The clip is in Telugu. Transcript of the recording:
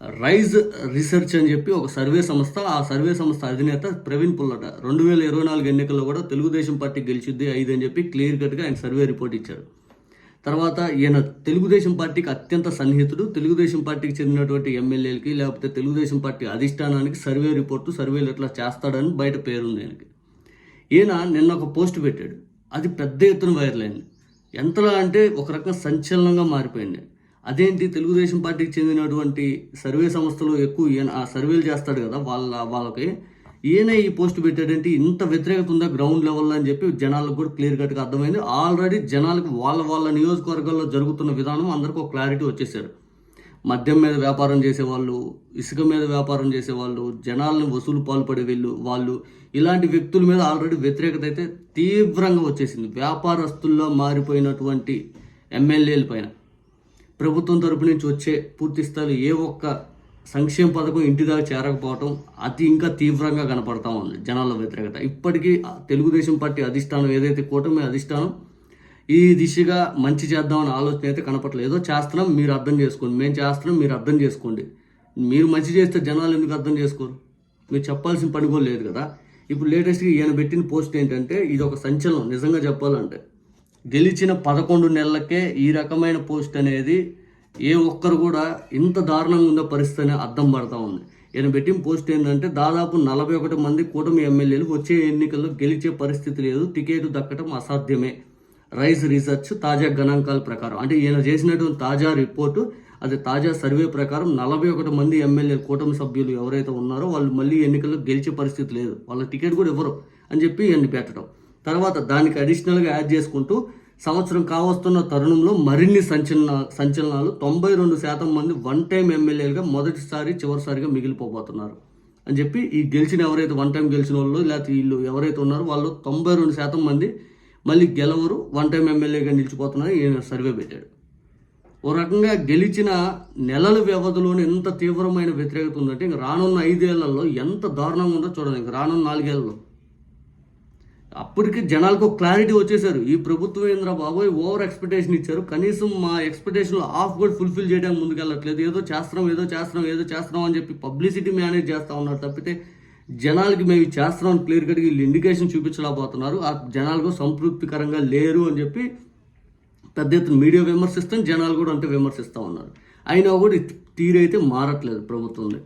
రైజ్ రీసెర్చ్ అని చెప్పి ఒక సర్వే సంస్థ ఆ సర్వే సంస్థ అధినేత ప్రవీణ్ పుల్లట. రెండు వేల ఇరవై నాలుగు ఎన్నికల్లో కూడా తెలుగుదేశం పార్టీ గెలిచిద్ది ఐదు అని చెప్పి క్లియర్ కట్గా ఆయన సర్వే రిపోర్ట్ ఇచ్చారు. తర్వాత ఈయన తెలుగుదేశం పార్టీకి అత్యంత సన్నిహితుడు తెలుగుదేశం పార్టీకి చెందినటువంటి ఎమ్మెల్యేలకి లేకపోతే తెలుగుదేశం పార్టీ అధిష్టానానికి సర్వే రిపోర్టు సర్వేలు ఎట్లా చేస్తాడని బయట పేరుంది ఆయనకి. ఈయన నిన్న ఒక పోస్ట్ పెట్టాడు. అది పెద్ద ఎత్తున వైరల్ అయింది. ఎంతలా అంటే ఒక రకంగా సంచలనంగా మారిపోయింది. అదేంటి తెలుగుదేశం పార్టీకి చెందినటువంటి సర్వే సంస్థలు ఎక్కువ ఈయన ఆ సర్వేలు చేస్తాడు కదా వాళ్ళ వాళ్ళకి. ఈయన ఈ పోస్ట్ పెట్టాడంటే ఇంత వ్యతిరేకత ఉందా గ్రౌండ్ లెవెల్లో అని చెప్పి జనాలకు కూడా క్లియర్ కట్గా అర్థమైంది. ఆల్రెడీ జనాలకు వాళ్ళ వాళ్ళ నియోజకవర్గాల్లో జరుగుతున్న విధానం అందరికీ ఒక క్లారిటీ వచ్చేసారు మద్యం మీద వ్యాపారం చేసేవాళ్ళు ఇసుక మీద వ్యాపారం చేసేవాళ్ళు జనాలను వసూలు పాల్పడే వీళ్ళు వాళ్ళు. ఇలాంటి వ్యక్తుల మీద ఆల్రెడీ వ్యతిరేకత అయితే తీవ్రంగా వచ్చేసింది. వ్యాపారస్తుల్లో మారిపోయినటువంటి ఎమ్మెల్యేల పైన. ప్రభుత్వం తరపు నుంచి వచ్చే పూర్తి స్థాయిలో ఏ ఒక్క సంక్షేమ పథకం ఇంటి దాకా చేరకపోవటం అది ఇంకా తీవ్రంగా కనపడతా ఉంది జనాల వ్యతిరేకత. ఇప్పటికీ తెలుగుదేశం పార్టీ అధిష్టానం ఏదైతే కూటమి అధిష్టానం ఈ దిశగా మంచి చేద్దామని ఆలోచన అయితే కనపడలేదు. ఏదో చేస్తున్నాం మీరు అర్థం చేసుకోండి. మేము చేస్తున్నాం మీరు అర్థం చేసుకోండి. మీరు మంచి చేస్తే జనాలు ఎందుకు అర్థం చేసుకోరు? మీరు చెప్పాల్సిన పని కూడా లేదు కదా. ఇప్పుడు లేటెస్ట్గా ఈయన పెట్టిన పోస్ట్ ఏంటంటే ఇది ఒక సంచలనం నిజంగా చెప్పాలంటే. గెలిచిన పదకొండు నెలలకే ఈ రకమైన పోస్ట్ అనేది ఏ ఒక్కరు కూడా ఇంత దారుణంగా ఉందో పరిస్థితి అనేది అర్థం పడతా ఉంది. ఈయన పెట్టిన పోస్ట్ ఏంటంటే దాదాపు నలభై ఒకటి మంది కూటమి ఎమ్మెల్యేలు వచ్చే ఎన్నికల్లో గెలిచే పరిస్థితి లేదు టికెట్ దక్కడం అసాధ్యమే. రైస్ రీసెర్చ్ తాజా గణాంకాల ప్రకారం. అంటే ఈయన చేసినటువంటి తాజా రిపోర్టు అది తాజా సర్వే ప్రకారం నలభై ఒకటి మంది ఎమ్మెల్యే కూటమి సభ్యులు ఎవరైతే ఉన్నారో వాళ్ళు మళ్ళీ ఎన్నికల్లో గెలిచే పరిస్థితి లేదు. వాళ్ళ టికెట్ కూడా ఇవ్వరు అని చెప్పి ఇవన్నీ పెట్టడం. తర్వాత దానికి అడిషనల్గా యాడ్ చేసుకుంటూ సంవత్సరం కావస్తున్న తరుణంలో మరిన్ని సంచలన సంచలనాలు తొంభై రెండు శాతం మంది వన్ టైం ఎమ్మెల్యేలుగా మొదటిసారి చివరిసారిగా మిగిలిపోబోతున్నారు. అని చెప్పి ఈ గెలిచిన ఎవరైతే వన్ టైం గెలిచిన వాళ్ళు లేకపోతే వీళ్ళు ఎవరైతే ఉన్నారో వాళ్ళు తొంభై రెండు శాతం మంది మళ్ళీ గెలవరు వన్ టైం ఎమ్మెల్యేగా నిలిచిపోతున్నారు ఈయన సర్వే పెట్టాడు. ఓ రకంగా గెలిచిన నెలల వ్యవధిలోనే ఎంత తీవ్రమైన వ్యతిరేకత ఉందంటే ఇంక రానున్న ఐదేళ్ళలో ఎంత దారుణంగా ఉందో చూడండి ఇంక రానున్న నాలుగేళ్ళలో. అప్పటికి జనాలకు ఒక క్లారిటీ వచ్చేసారు. ఈ ప్రభుత్వం ఏంద్రా బాబోయ్ ఓవర్ ఎక్స్పెక్టేషన్ ఇచ్చారు. కనీసం మా ఎక్స్పెక్టేషన్ హాఫ్ కూడా ఫుల్ఫిల్ చేయడానికి ముందుకెళ్ళట్లేదు. ఏదో చేస్తున్నాం ఏదో చేస్తున్నాం ఏదో చేస్తున్నాం అని చెప్పి పబ్లిసిటీ మేనేజ్ చేస్తా ఉన్నారు తప్పితే జనాలకి మేము ఇది చేస్తున్నాం క్లియర్ కట్గా వీళ్ళు ఇండికేషన్ చూపించలేకపోతున్నారు. ఆ జనాలకు సంతృప్తికరంగా లేరు అని చెప్పి పెద్ద ఎత్తున మీడియా విమర్శిస్తాం జనాలు కూడా అంటే విమర్శిస్తూ ఉన్నారు. అయినా కూడా తీరైతే మారట్లేదు ప్రభుత్వంలో